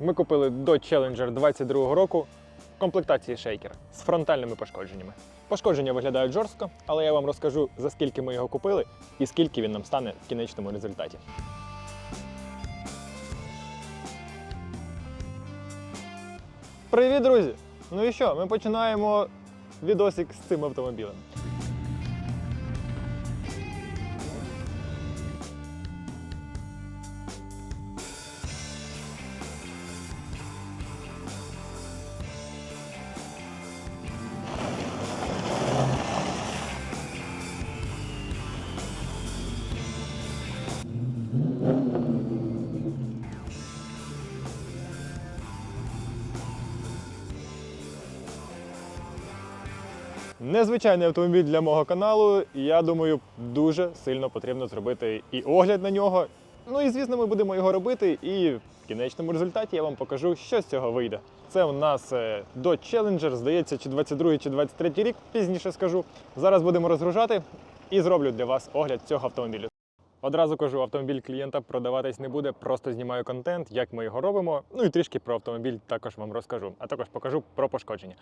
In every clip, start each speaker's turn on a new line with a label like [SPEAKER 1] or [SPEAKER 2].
[SPEAKER 1] Ми купили Dodge Challenger 22 року комплектації шейкер з фронтальними пошкодженнями. Пошкодження виглядають жорстко, але я вам розкажу, за скільки ми його купили і скільки він нам стане в кінечному результаті. Привіт, друзі! Ну і що, ми починаємо відосик з цим автомобілем. Незвичайний автомобіль для мого каналу. Я думаю, дуже сильно потрібно зробити і огляд на нього. Ну і звісно, ми будемо його робити. І в кінечному результаті я вам покажу, що з цього вийде. Це у нас е, Dodge Challenger, здається, чи 22 чи 23 рік, пізніше скажу. Зараз будемо розгружати і зроблю для вас огляд цього автомобілю. Одразу кажу, автомобіль клієнта продаватись не буде, просто знімаю контент, як ми його робимо. Ну і трішки про автомобіль також вам розкажу, а також покажу про пошкодження.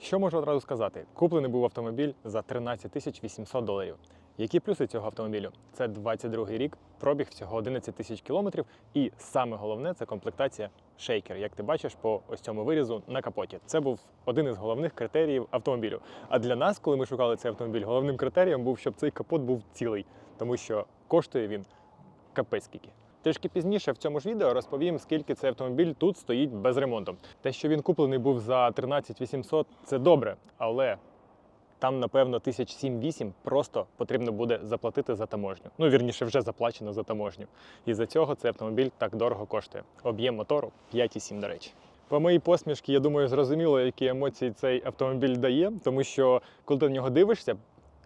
[SPEAKER 1] Що можу одразу сказати? Куплений був автомобіль за 13 тисяч 800 доларів. Які плюси цього автомобілю? Це 22 рік, пробіг всього 11 тисяч кілометрів, і саме головне це комплектація шейкер. Як ти бачиш по ось цьому вирізу на капоті. Це був один із головних критеріїв автомобілю. А для нас, коли ми шукали цей автомобіль, головним критерієм був, щоб цей капот був цілий, тому що коштує він капець. Трішки пізніше в цьому ж відео розповім, скільки цей автомобіль тут стоїть без ремонту. Те, що він куплений був за 13 800, це добре, але там, напевно, тисяч 7-8 просто потрібно буде заплатити за таможню. Ну, вірніше, вже заплачено за таможню. І за цього цей автомобіль так дорого коштує. Об'єм мотору 5,7, до речі. По моїй посмішці, я думаю, зрозуміло, які емоції цей автомобіль дає, тому що коли ти на нього дивишся,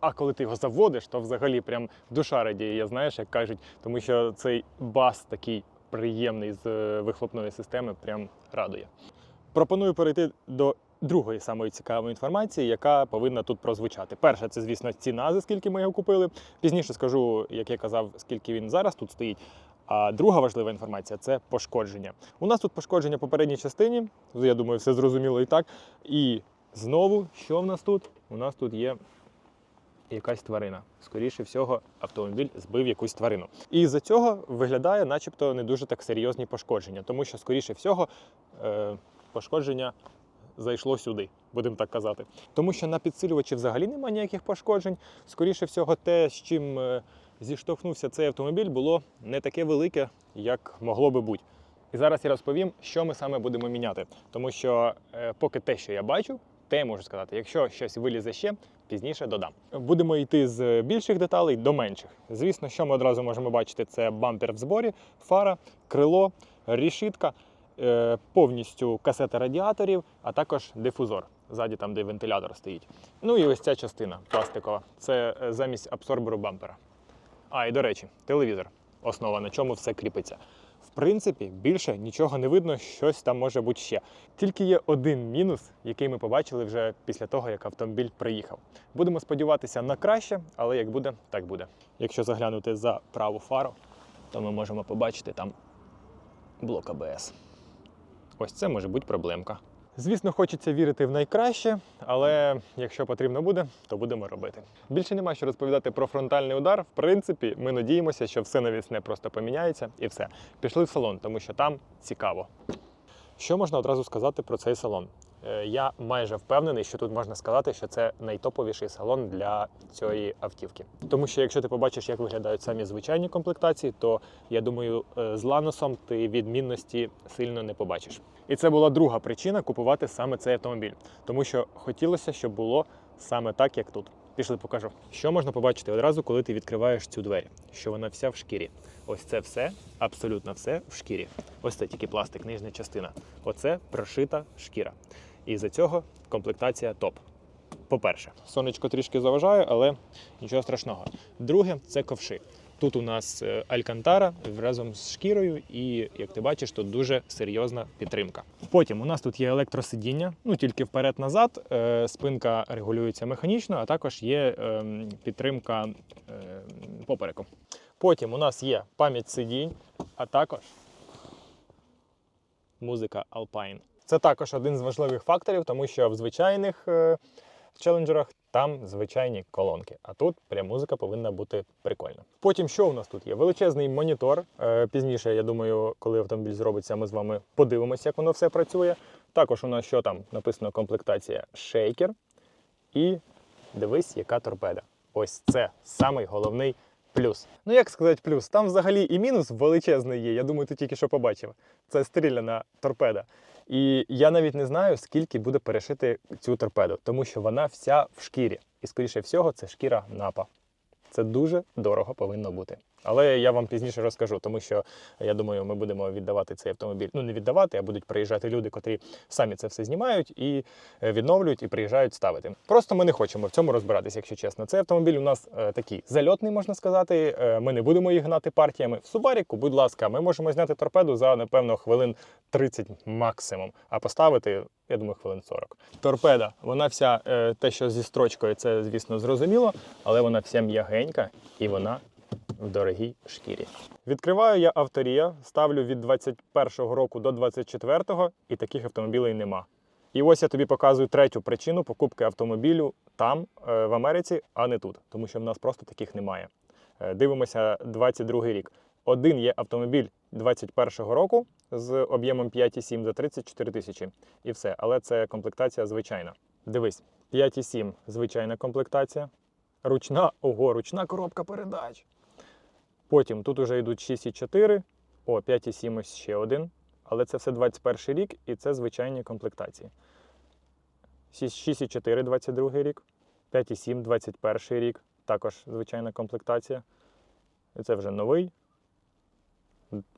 [SPEAKER 1] а коли ти його заводиш, то взагалі прям душа радіє, я знаєш, як кажуть, тому що цей бас такий приємний з е, вихлопної системи прям радує. Пропоную перейти до другої самої цікавої інформації, яка повинна тут прозвучати. Перша, це, звісно, ціна, за скільки ми його купили. Пізніше скажу, як я казав, скільки він зараз тут стоїть. А друга важлива інформація це пошкодження. У нас тут пошкодження по передній частині. Я думаю, все зрозуміло і так. І знову, що в нас тут? У нас тут є якась тварина. Скоріше всього, автомобіль збив якусь тварину. І з-за цього виглядає, начебто, не дуже так серйозні пошкодження, тому що, скоріше всього, е, пошкодження зайшло сюди, будемо так казати. Тому що на підсилювачі взагалі немає ніяких пошкоджень. Скоріше всього, те, з чим е, зіштовхнувся цей автомобіль, було не таке велике, як могло би бути. І зараз я розповім, що ми саме будемо міняти. Тому що е, поки те, що я бачу, те я можу сказати. Якщо щось вилізе ще, пізніше додам. Будемо йти з більших деталей до менших. Звісно, що ми одразу можемо бачити, це бампер в зборі, фара, крило, рішітка, е, повністю касета радіаторів, а також дифузор. Ззаді там, де вентилятор стоїть. Ну і ось ця частина пластикова. Це е, замість абсорберу бампера. А, і до речі, телевізор. Основа, на чому все кріпиться. В принципі, більше нічого не видно, щось там може бути ще. Тільки є один мінус, який ми побачили вже після того, як автомобіль приїхав. Будемо сподіватися на краще, але як буде, так буде. Якщо заглянути за праву фару, то ми можемо побачити там блок АБС. Ось це може бути проблемка. Звісно, хочеться вірити в найкраще, але якщо потрібно буде, то будемо робити. Більше нема що розповідати про фронтальний удар. В принципі, ми надіємося, що все навісне просто поміняється і все. Пішли в салон, тому що там цікаво. Що можна одразу сказати про цей салон? Е, Я майже впевнений, що тут можна сказати, що це найтоповіший салон для цієї автівки. Тому що якщо ти побачиш, як виглядають самі звичайні комплектації, то я думаю, е, з ланосом ти відмінності сильно не побачиш. І це була друга причина купувати саме цей автомобіль, тому що хотілося, щоб було саме так, як тут. Пішли, покажу. Що можна побачити одразу, коли ти відкриваєш цю двері? Що вона вся в шкірі. Ось це все, абсолютно все в шкірі. Ось це тільки пластик, нижня частина. Оце прошита шкіра. І за цього комплектація топ. По-перше, сонечко трішки заважає, але нічого страшного. Друге це ковши. Тут у нас е, алькантара разом з шкірою, і як ти бачиш, тут дуже серйозна підтримка. Потім у нас тут є електросидіння, ну тільки вперед-назад. Е, Спинка регулюється механічно, а також є ем, підтримка ем, попереку. Потім у нас є пам'ять сидінь, а також музика Alpine. Це також один з важливих факторів, тому що в звичайних е, челенджерах там звичайні колонки, а тут прям музика повинна бути прикольна. Потім що у нас тут є? Величезний монітор. Е, Пізніше, я думаю, коли автомобіль зробиться, ми з вами подивимося, як воно все працює. Також у нас що там написано комплектація шейкер. І дивись, яка торпеда. Ось це самий головний плюс. Ну як сказати плюс? Там взагалі і мінус величезний є. Я думаю, ти тільки що побачив. Це стріляна торпеда. І я навіть не знаю, скільки буде перешити цю торпеду, тому що вона вся в шкірі. І, скоріше всього, це шкіра напа. Це дуже дорого повинно бути. Але я вам пізніше розкажу, тому що я думаю, ми будемо віддавати цей автомобіль. Ну не віддавати, а будуть приїжджати люди, котрі самі це все знімають і е, відновлюють і приїжджають ставити. Просто ми не хочемо в цьому розбиратися, якщо чесно. Цей автомобіль у нас е, такий зальотний, можна сказати. Е, ми не будемо їх гнати партіями. В Субаріку, будь ласка, ми можемо зняти торпеду за напевно хвилин 30 максимум, а поставити. Я думаю, хвилин 40. Торпеда, вона вся е, те, що зі строчкою, це звісно зрозуміло, але вона вся м'ягенька і вона в дорогій шкірі. Відкриваю я авторія, ставлю від 21-го року до 24-го, і таких автомобілей нема. І ось я тобі показую третю причину покупки автомобілю там, е, в Америці, а не тут, тому що в нас просто таких немає. Е, Дивимося 22 рік. Один є автомобіль 21-го року з об'ємом 5,7 за 34 тисячі. І все. Але це комплектація звичайна. Дивись, 5,7 звичайна комплектація. Ручна, ого, ручна коробка передач. Потім тут вже йдуть 6,4, о, 5,7 ось ще один. Але це все 21 рік і це звичайні комплектації. 6,4 22 рік, 5,7 21 рік, також звичайна комплектація. І це вже новий.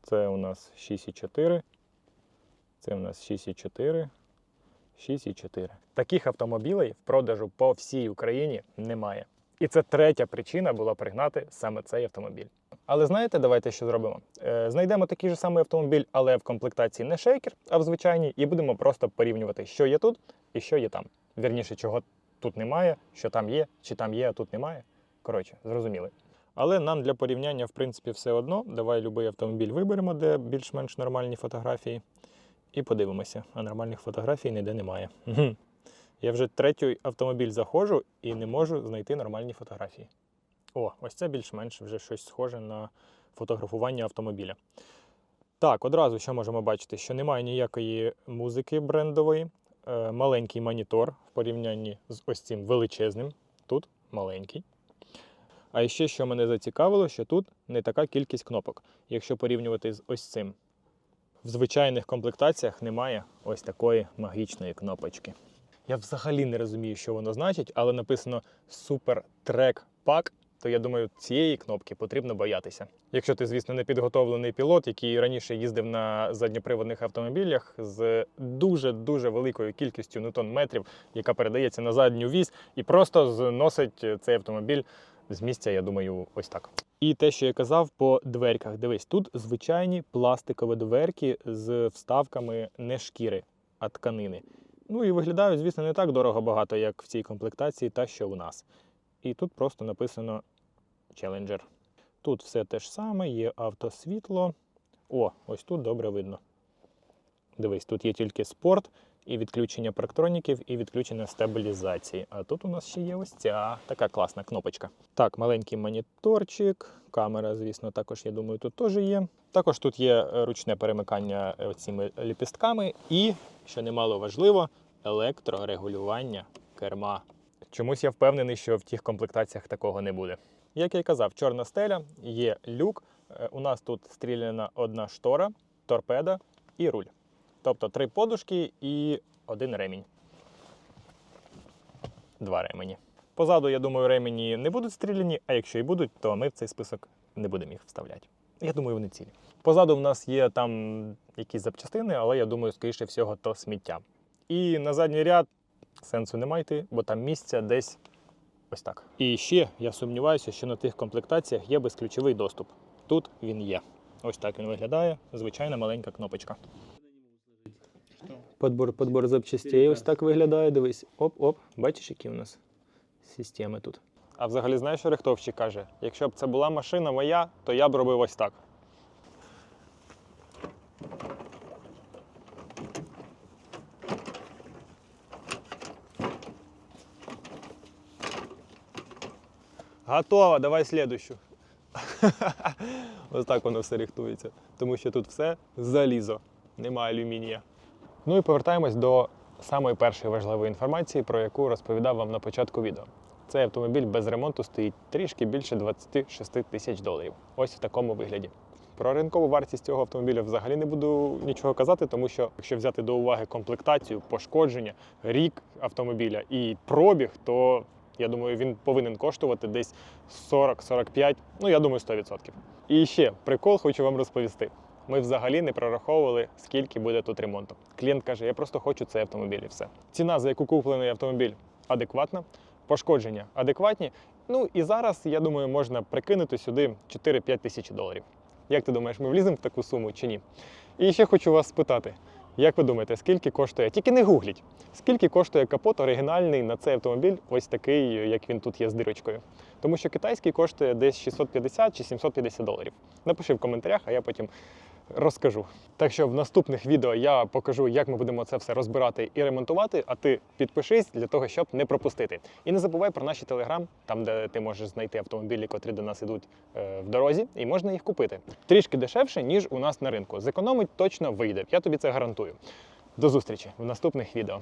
[SPEAKER 1] Це у нас 6,4. Це у нас 6,4. 6,4. Таких автомобілей в продажу по всій Україні немає. І це третя причина була пригнати саме цей автомобіль. Але знаєте, давайте що зробимо? Е, знайдемо такий же самий автомобіль, але в комплектації не шейкер, а в звичайній, і будемо просто порівнювати, що є тут і що є там. Вірніше, чого тут немає, що там є, чи там є, а тут немає. Коротше, зрозуміли. Але нам для порівняння, в принципі, все одно. Давай будь-який автомобіль виберемо, де більш-менш нормальні фотографії, і подивимося. А нормальних фотографій ніде немає. Я вже третій автомобіль заходжу і не можу знайти нормальні фотографії. О, ось це більш-менш вже щось схоже на фотографування автомобіля. Так, одразу що можемо бачити, що немає ніякої музики брендової, е, маленький монітор в порівнянні з ось цим величезним. Тут маленький. А ще що мене зацікавило, що тут не така кількість кнопок, якщо порівнювати з ось цим. В звичайних комплектаціях немає ось такої магічної кнопочки. Я взагалі не розумію, що воно значить, але написано Super Track Pack, то я думаю, цієї кнопки потрібно боятися. Якщо ти, звісно, не підготовлений пілот, який раніше їздив на задньоприводних автомобілях з дуже-дуже великою кількістю ньютон-метрів, яка передається на задню вісь, і просто зносить цей автомобіль з місця, я думаю, ось так. І те, що я казав по дверках. Дивись, тут звичайні пластикові дверки з вставками не шкіри, а тканини. Ну і виглядають, звісно, не так дорого багато, як в цій комплектації, та що у нас. І тут просто написано Challenger. Тут все те ж саме, є автосвітло. О, ось тут добре видно. Дивись, тут є тільки спорт, і відключення парктроніків, і відключення стабілізації. А тут у нас ще є ось ця така класна кнопочка. Так, маленький моніторчик, камера, звісно, також, я думаю, тут теж є. Також тут є ручне перемикання цими ліпістками, і, що немало важливо, електрорегулювання керма. Чомусь я впевнений, що в тих комплектаціях такого не буде. Як я й казав, чорна стеля, є люк. Е, У нас тут стріляна одна штора, торпеда і руль. Тобто три подушки і один ремінь. Два ремені. Позаду, я думаю, ремені не будуть стріляні, а якщо і будуть, то ми в цей список не будемо їх вставляти. Я думаю, вони цілі. Позаду в нас є там якісь запчастини, але я думаю, скоріше всього, то сміття. І на задній ряд сенсу немає йти, бо там місця десь ось так. І ще я сумніваюся, що на тих комплектаціях є безключовий доступ. Тут він є. Ось так він виглядає. Звичайна маленька кнопочка. Подбор, подбор запчастей ось так виглядає. Дивись. Оп-оп. Бачиш, які у нас системи тут. А взагалі, знаєш, що рихтовщик каже? Якщо б це була машина моя, то я б робив ось так. Готово, давай слідущу. Ось так воно все рихтується. Тому що тут все залізо, немає алюмінія. Ну і повертаємось до самої першої важливої інформації, про яку розповідав вам на початку відео. Цей автомобіль без ремонту стоїть трішки більше 26 тисяч доларів. Ось в такому вигляді. Про ринкову вартість цього автомобіля взагалі не буду нічого казати, тому що якщо взяти до уваги комплектацію, пошкодження, рік автомобіля і пробіг, то я думаю, він повинен коштувати десь 40-45, ну я думаю, 100%. І ще прикол хочу вам розповісти. Ми взагалі не прораховували, скільки буде тут ремонту. Клієнт каже, я просто хочу цей автомобіль і все. Ціна, за яку куплений автомобіль, адекватна, пошкодження адекватні. Ну і зараз, я думаю, можна прикинути сюди 4-5 тисяч доларів. Як ти думаєш, ми вліземо в таку суму чи ні? І ще хочу вас спитати: як ви думаєте, скільки коштує? Тільки не гугліть, скільки коштує капот оригінальний на цей автомобіль, ось такий, як він тут є з дирочкою. Тому що китайський коштує десь 650 чи 750 доларів. Напиши в коментарях, а я потім розкажу. Так що в наступних відео я покажу, як ми будемо це все розбирати і ремонтувати. А ти підпишись для того, щоб не пропустити. І не забувай про наші телеграм, там де ти можеш знайти автомобілі, котрі до нас ідуть е, в дорозі, і можна їх купити трішки дешевше, ніж у нас на ринку. Зекономить точно вийде. Я тобі це гарантую. До зустрічі в наступних відео.